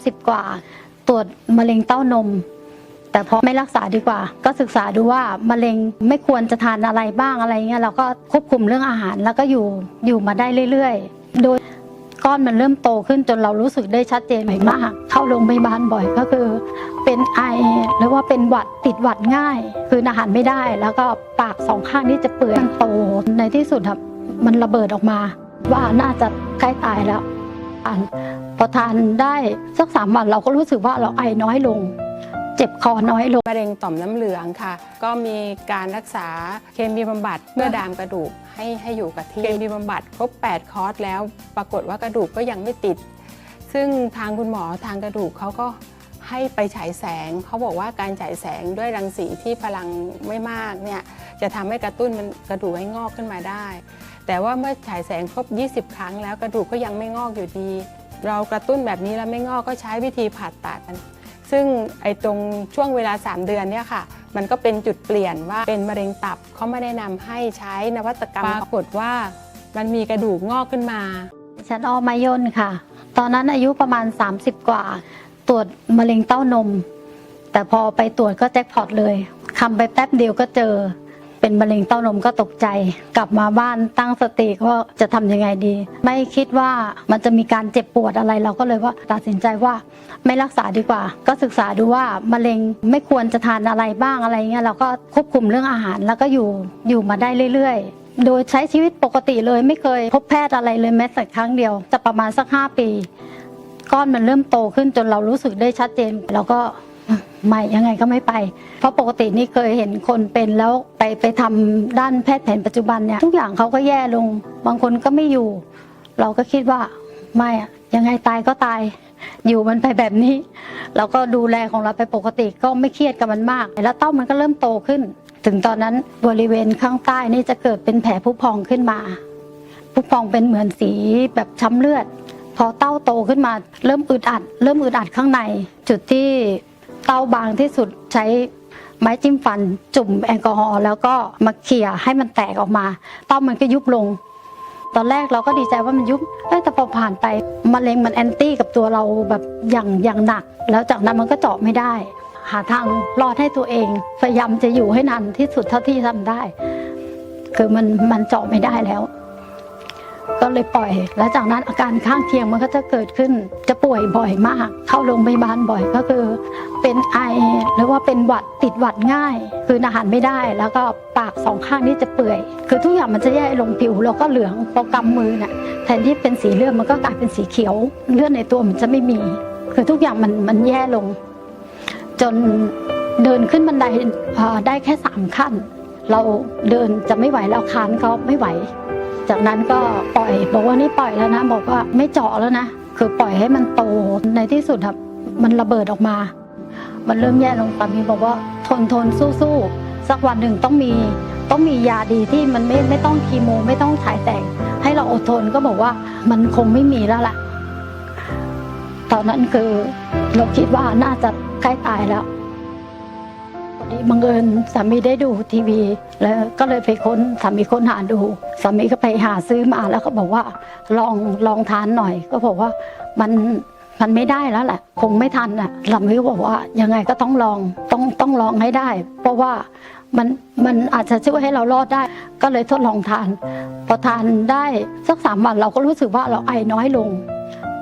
30 กว่า ตรวจมะเร็งเต้านม แต่พอไม่รักษาดีกว่า ก็ศึกษาดูว่ามะเร็งไม่ควรจะทานอะไรบ้างอะไรเงี้ยเราก็ควบคุมเรื่องอาหารแล้วก็อยู่อยู่มาได้เรื่อยๆ โดยก้อนมันเริ่มโตขึ้นจนเรารู้สึกได้ชัดเจนมาก เข้าโรงพยาบาลบ่อยก็คือเป็นไอหรือว่าเป็นหวัดติดหวัดง่าย คืออาหารไม่ได้ แล้วก็ปากสองข้างนี่จะเปื่อยมันโตในที่สุดครับมันระเบิดออกมา ว่าน่าจะใกล้ตายแล้วาน พอทานได้สักสามวันเราก็รู้สึกว่าเราไอน้อยลง เจ็บคอน้อยลงมะเร็งต่อมน้ำเหลืองค่ะ ก็มีการรักษาเคมีบำบัดเพื่อดามกระดูกให้ให้อยู่กับที่เคมีบำบัดครบ 8 คอร์สแล้ว ปรากฏว่ากระดูกก็ยังไม่ติด ซึ่งทางคุณหมอทางกระดูกเขาก็ให้ไปฉายแสง เขาบอกว่าการฉายแสงด้วยรังสีที่พลังไม่มากเนี่ยจะทำให้กระตุ้นมันกระดูกให้งอกขึ้นมาได้ แต่ว่าเมื่อฉายแสงครบ 20 ครั้งแล้วกระดูกก็ยังไม่งอกอยู่ดี เรากระตุ้นแบบนี้แล้วไม่งอกก็ใช้วิธีผ่าตัดซึ่งไอ้ตรงช่วงเวลา 3 เดือนเนี่ยค่ะ มันก็เป็นจุดเปลี่ยนว่าเป็นมะเร็งตับเขาไม่ได้นำให้ใช้นวัตกรรมปรากฏว่ามันมีกระดูกงอกขึ้นมาฉันออมายนค่ะ ตอนนั้นอายุประมาณ 30 กว่า ตรวจมะเร็งเต้านม แต่พอไปตรวจก็แจ็คพอตเลยคำไปแป๊บเดียวก็เจอ เป็นมะเร็งเต้านมก็ตกใจ กลับมาบ้านตั้งสติก็จะทำยังไงดี ไม่คิดว่ามันจะมีการเจ็บปวดอะไรเราก็เลยว่าตัดสินใจว่าไม่รักษาดีกว่า ก็ศึกษาดูว่ามะเร็งไม่ควรจะทานอะไรบ้างอะไรเงี้ยเราก็ควบคุมเรื่องอาหารแล้วก็อยู่อยู่มาได้เรื่อยๆ โดยใช้ชีวิตปกติเลยไม่เคยพบแพทย์อะไรเลยแม้แต่ครั้งเดียวจะประมาณสักห้าปี ก้อนมันเริ่มโตขึ้นจนเรารู้สึกได้ชัดเจนเราก็ ไม่ยังไงก็ไม่ไป เพราะปกตินี่เคยเห็นคนเป็นแล้วไปไปทำด้านแพทย์แผนปัจจุบันเนี่ยทุกอย่างเขาก็แย่ลง บางคนก็ไม่อยู่ เราก็คิดว่าไม่อะยังไงตายก็ตาย อยู่มันไปแบบนี้ เราก็ดูแลของเราไปปกติก็ไม่เครียดกับมันมาก แล้วเต้ามันก็เริ่มโตขึ้น ถึงตอนนั้นบริเวณข้างใต้นี่จะเกิดเป็นแผลผุพองขึ้นมาผุพองเป็นเหมือนสีแบบช้ำเลือด พอเต้าโตขึ้นมา เริ่มอึดอัด เริ่มอึดอัดข้างใน จุดที่ เต้าบางที่สุดใช้ไม้จิ้มฟันจุ่มแอลกอฮอล์แล้วก็มาเขี่ยให้มันแตกออกมา เต้ามันก็ยุบลง ตอนแรกเราก็ดีใจว่ามันยุบแต่พอผ่านไปมะเร็งมันแอนตี้กับตัวเราแบบอย่างอย่างหนัก แล้วจากนั้นมันก็เจาะไม่ได้ หาทางรอดให้ตัวเองพยายามจะอยู่ให้นานที่สุดเท่าที่ทำได้ คือมันมันเจาะไม่ได้แล้ว ก็เลยปล่อย แล้วจากนั้นอาการข้างเคียงมันก็จะเกิดขึ้น จะป่วยบ่อยมาก เข้าโรงพยาบาลบ่อยก็คือ เป็นไอหรือว่าเป็นหวัดติดหวัดง่าย คืออาหารไม่ได้ แล้วก็ปากสองข้างนี่จะเปื่อย คือทุกอย่างมันจะแย่ลงผิวเราก็เหลืองพอกำมือน่ะแทนที่เป็นสีเลือดมันก็กลายเป็นสีเขียว เลือดในตัวมันจะไม่มี คือทุกอย่างมันมันแย่ลง จนเดินขึ้นบันไดได้แค่สามขั้น เราเดินจะไม่ไหวแล้วคานก็ไม่ไหว จากนั้นก็ปล่อยบอกว่านี่ปล่อยแล้วนะ บอกว่าไม่เจาะแล้วนะ คือปล่อยให้มันโตในที่สุดครับมันระเบิดออกมา มันเริ่มแย่ลงสามีบอกว่าทนทนสู้สู้สักวันหนึ่งต้องมีต้องมียาดีที่มันไม่ไม่ต้องคีโมไม่ต้องฉายแสงให้เราอดทนก็บอกว่ามันคงไม่มีแล้วล่ะ ตอนนั้นคือเราคิดว่าน่าจะใกล้ตายแล้ว บังเอิญสามีได้ดูทีวี แล้วก็เลยไปค้นสามีค้นหาดูสามีก็ไปหาซื้อมาแล้วก็บอกว่าลองลองทานหน่อย ก็บอกว่ามันมันไม่ได้แล้วแหละคงไม่ทันอะสามีก็บอกว่ายังไงก็ต้องลองต้องต้องลองให้ได้ เพราะว่ามันมันอาจจะช่วยให้เรารอดได้ ก็เลยทดลองทาน พอทานได้สักสามวันเราก็รู้สึกว่าเราไอน้อยลง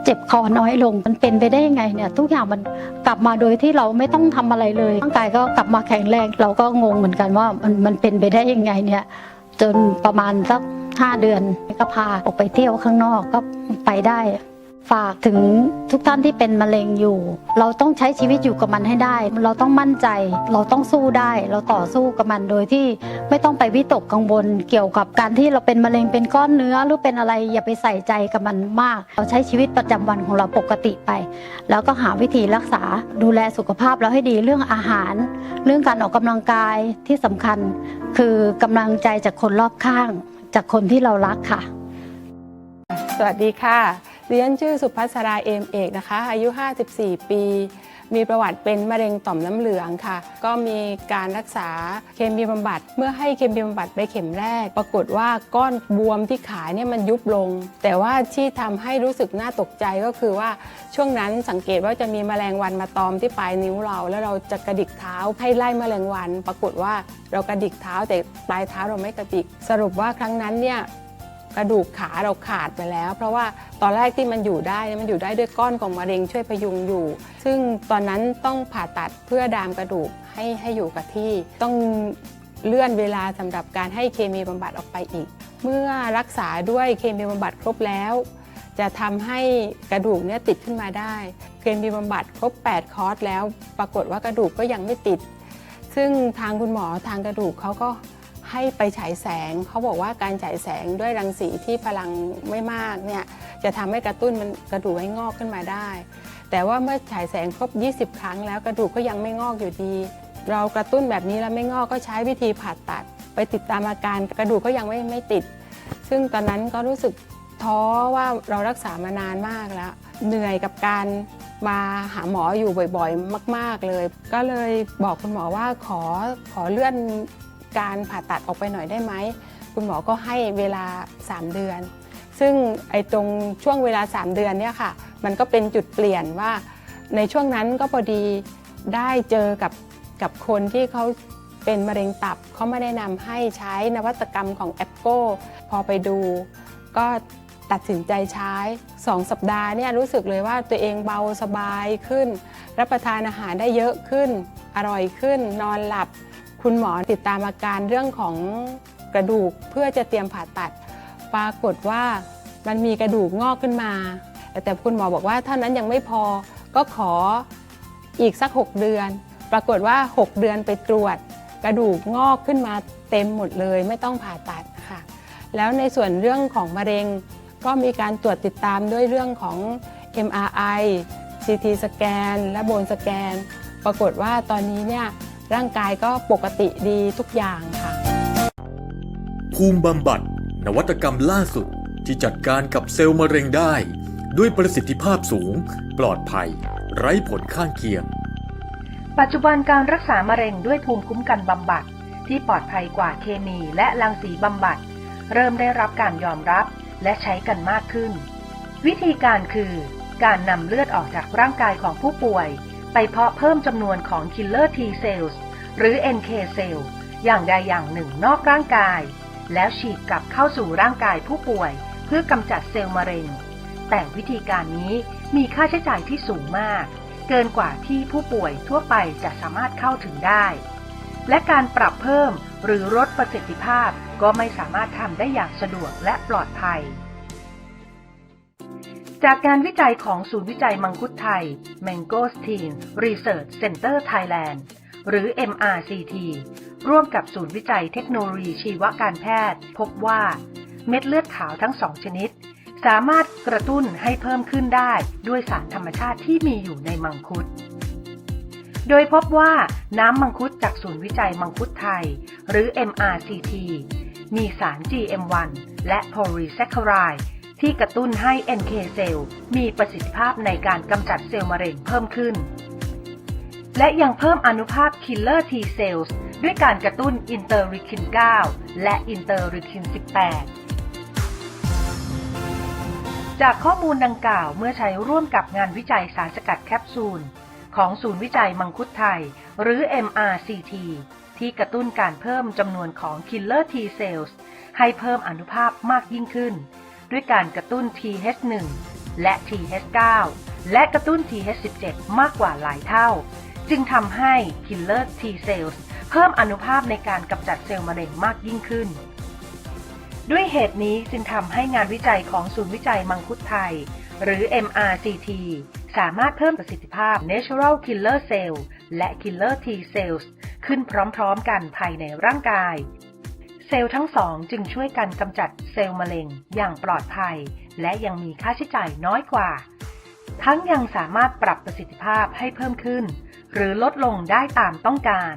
เจ็บคอน้อยลง มันเป็นไปได้ยังไงเนี่ยทุกอย่างมันกลับมาโดยที่เราไม่ต้องทำอะไรเลยร่างกายก็กลับมาแข็งแรงเราก็งงเหมือนกันว่ามันมันเป็นไปได้ยังไงเนี่ยจนประมาณสักห้าเดือนก็พาออกไปเที่ยวข้างนอกก็ไปได้ ฝากถึงทุกท่านที่เป็นมะเร็งอยู่ เราต้องใช้ชีวิตอยู่กับมันให้ได้ เราต้องมั่นใจ เราต้องสู้ได้ เราต่อสู้กับมันโดยที่ไม่ต้องไปวิตกกังวลเกี่ยวกับการที่เราเป็นมะเร็งเป็นก้อนเนื้อหรือเป็นอะไรอย่าไปใส่ใจกับมันมาก เราใช้ชีวิตประจำวันของเราปกติไป แล้วก็หาวิธีรักษาดูแลสุขภาพเราให้ดีเรื่องอาหาร เรื่องการออกกำลังกายที่สำคัญ คือกำลังใจจากคนรอบข้าง จากคนที่เรารักค่ะ สวัสดีค่ะ เรียนชื่อสุภัสราเอมเอกนะคะ อายุ 54 ปี มีประวัติเป็นมะเร็งต่อมน้ำเหลืองค่ะ ก็มีการรักษาเคมีบำบัด เมื่อให้เคมีบำบัดไปเข็มแรก ปรากฏว่าก้อนบวมที่ขาเนี่ยมันยุบลง แต่ว่าที่ทำให้รู้สึกน่าตกใจก็คือว่าช่วงนั้นสังเกตว่าจะมีแมลงวันมาตอมที่ปลายนิ้วเรา แล้วเราจะกระดิกเท้าให้ไล่แมลงวัน ปรากฏว่าเรากระดิกเท้าแต่ปลายเท้าเราไม่กระดิก สรุปว่าครั้งนั้นเนี่ย กระดูกขาเราขาดไปแล้ว เพราะว่าตอนแรกที่มันอยู่ได้มันอยู่ได้ด้วยก้อนของมะเร็งช่วยพยุงอยู่ ซึ่งตอนนั้นต้องผ่าตัดเพื่อดามกระดูกให้ให้อยู่กับที่ ต้องเลื่อนเวลาสำหรับการให้เคมีบำบัดออกไปอีก เมื่อรักษาด้วยเคมีบำบัดครบแล้ว จะทำให้กระดูกเนี่ยติดขึ้นมาได้ เคมีบำบัดครบ 8 คอร์สแล้ว ปรากฏว่ากระดูกก็ยังไม่ติด ซึ่งทางคุณหมอทางกระดูกเขาก็ ให้ไปฉายแสง เขาบอกว่าการฉายแสงด้วยรังสีที่พลังไม่มากเนี่ยจะทำให้กระตุ้นมันกระดูกให้งอกขึ้นมาได้ แต่ว่าเมื่อฉายแสงครบ 20 ครั้งแล้วกระดูกก็ยังไม่งอกอยู่ดี เรากระตุ้นแบบนี้แล้วไม่งอกก็ใช้วิธีผ่าตัด ไปติดตามอาการกระดูกก็ยังไม่ไม่ติด ซึ่งตอนนั้นก็รู้สึกท้อว่าเรารักษามานานมากแล้ว เหนื่อยกับการมาหาหมออยู่บ่อยๆ มาก ๆเลย ก็เลยบอกคุณหมอว่าขอขอเลื่อน การผ่าตัดออกไปหน่อยได้ไหม คุณหมอก็ให้เวลา 3 เดือน ซึ่งไอ้ตรงช่วงเวลา 3 เดือนเนี่ยค่ะ มันก็เป็นจุดเปลี่ยนว่า ในช่วงนั้นก็พอดีได้เจอกับกับคนที่เขาเป็นมะเร็งตับเขาไม่ได้นำให้ใช้นวัตกรรมของแอปโก้พอไปดูก็ตัดสินใจใช้ 2 สัปดาห์เนี่ยรู้สึกเลยว่าตัวเองเบาสบายขึ้น รับประทานอาหารได้เยอะขึ้น อร่อยขึ้น นอนหลับ คุณหมอติดตามอาการเรื่องของกระดูกเพื่อจะเตรียมผ่าตัด ปรากฏว่ามันมีกระดูกงอกขึ้นมา แต่คุณหมอบอกว่าเท่านั้นยังไม่พอก็ขออีกสัก 6 เดือน ปรากฏว่า 6 เดือนไปตรวจ กระดูกงอกขึ้นมาเต็มหมดเลย ไม่ต้องผ่าตัดค่ะ แล้วในส่วนเรื่องของมะเร็ง ก็มีการตรวจติดตามด้วยเรื่องของ MRI CT สแกนและโบนสแกน ปรากฏว่าตอนนี้เนี่ย ร่างกายก็ปกติดีทุกอย่างค่ะ ภูมิบำบัด นวัตกรรมล่าสุดที่จัดการกับเซลล์มะเร็งได้ ด้วยประสิทธิภาพสูง ปลอดภัย ไร้ผลข้างเคียง ปัจจุบันการรักษามะเร็งด้วยภูมิคุ้มกันบำบัด ที่ปลอดภัยกว่าเคมีและรังสีบำบัด เริ่มได้รับการยอมรับและใช้กันมากขึ้น วิธีการคือ การนำเลือดออกจากร่างกายของผู้ป่วย ไปเพาะเพิ่มจำนวนของ Killer T cells หรือ NK cell อย่างใดอย่างหนึ่งนอกร่างกาย แล้วฉีดกลับเข้าสู่ร่างกายผู้ป่วย เพื่อกำจัดเซลล์มะเร็ง แต่วิธีการนี้มีค่าใช้จ่ายที่สูงมาก เกินกว่าที่ผู้ป่วยทั่วไปจะสามารถเข้าถึงได้ และการปรับเพิ่มหรือลดประสิทธิภาพก็ไม่สามารถทำได้อย่างสะดวกและปลอดภัย จากการวิจัยของศูนย์วิจัยมังคุดไทย Mangosteen Research Center Thailand หรือ MRCT ร่วมกับศูนย์วิจัยเทคโนโลยีชีวการแพทย์ พบว่าเม็ดเลือดขาวทั้งสองชนิด สามารถกระตุ้นให้เพิ่มขึ้นได้ด้วยสารธรรมชาติที่มีอยู่ในมังคุด โดยพบว่าน้ำมังคุดจากศูนย์วิจัยมังคุดไทย หรือ MRCT มีสาร GM1 และ polysaccharide ที่กระตุ้นให้ NK เซลล์มีประสิทธิภาพในการกำจัดเซลล์มะเร็งเพิ่มขึ้น และยังเพิ่มอนุภาค Killer T cells ด้วยการกระตุ้นอินเตอร์ริคิน 9 และอินเตอร์ริคิน 18จากข้อมูลดังกล่าวเมื่อใช้ร่วมกับงานวิจัยสารสกัดแคปซูล ของศูนย์วิจัยมังคุดไทย หรือ MRCT ที่กระตุ้นการเพิ่มจำนวนของ Killer T cells ให้เพิ่มอนุภาพมากยิ่งขึ้น ด้วยการกระตุ้น TH1 และ TH9 และกระตุ้น TH17 มากกว่าหลายเท่า จึงทำให้ Killer T cells เพิ่มอนุภาพในการกำจัดเซลล์มะเร็งมากยิ่งขึ้น ด้วยเหตุนี้จึงทำให้งานวิจัยของศูนย์วิจัยมังคุดไทย หรือ MRCT สามารถเพิ่มประสิทธิภาพ Natural Killer Cell และ Killer T Cells ขึ้นพร้อมๆกันภายในร่างกาย ซลล์ทั้งสองจึงช่วยกันกำจัดเซลล์มะเร็งอย่างปลอดภัย และยังมีค่าใช้จ่ายน้อยกว่า ทั้งยังสามารถปรับประสิทธิภาพให้เพิ่มขึ้น หรือลดลงได้ตามต้องการ